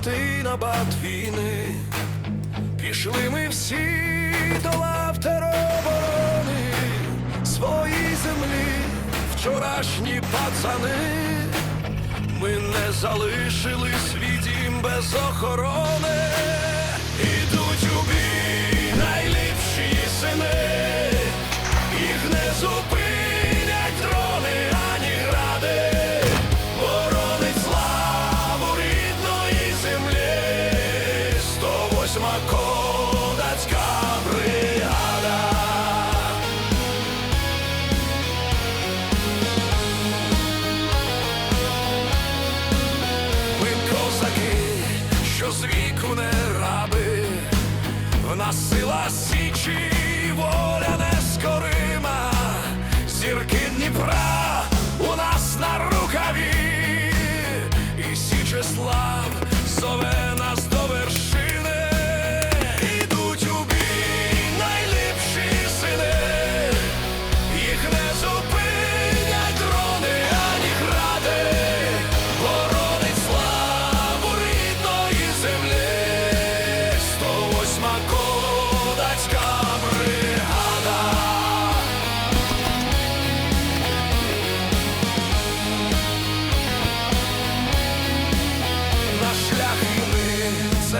бати на бат війни. Пішли ми всі до лав тероборони своїй землі, вчорашні пацани. Ми не залишили свій дім без охорони. З не раби, в нас сила січі,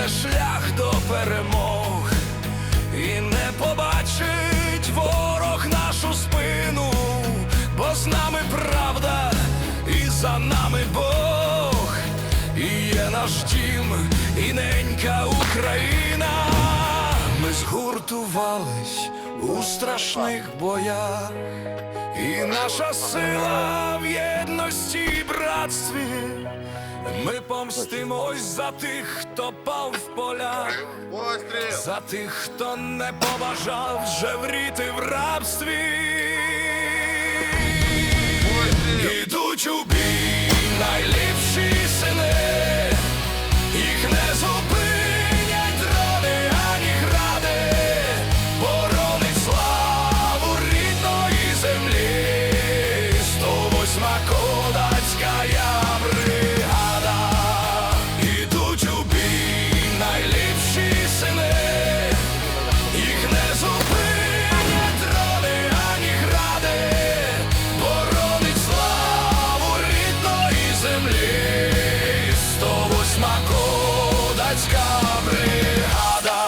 це шлях до перемог, і не побачить ворог нашу спину, бо з нами правда, і за нами Бог, і є наш дім, і ненька Україна. Ми згуртувались у страшних боях. І наша сила в єдності і братстві. Ми помстимось за тих, хто пав в полях, за тих, хто не побажав жевріти в рабстві. Ідуть у бій землі, сто восьма кодацька бригада.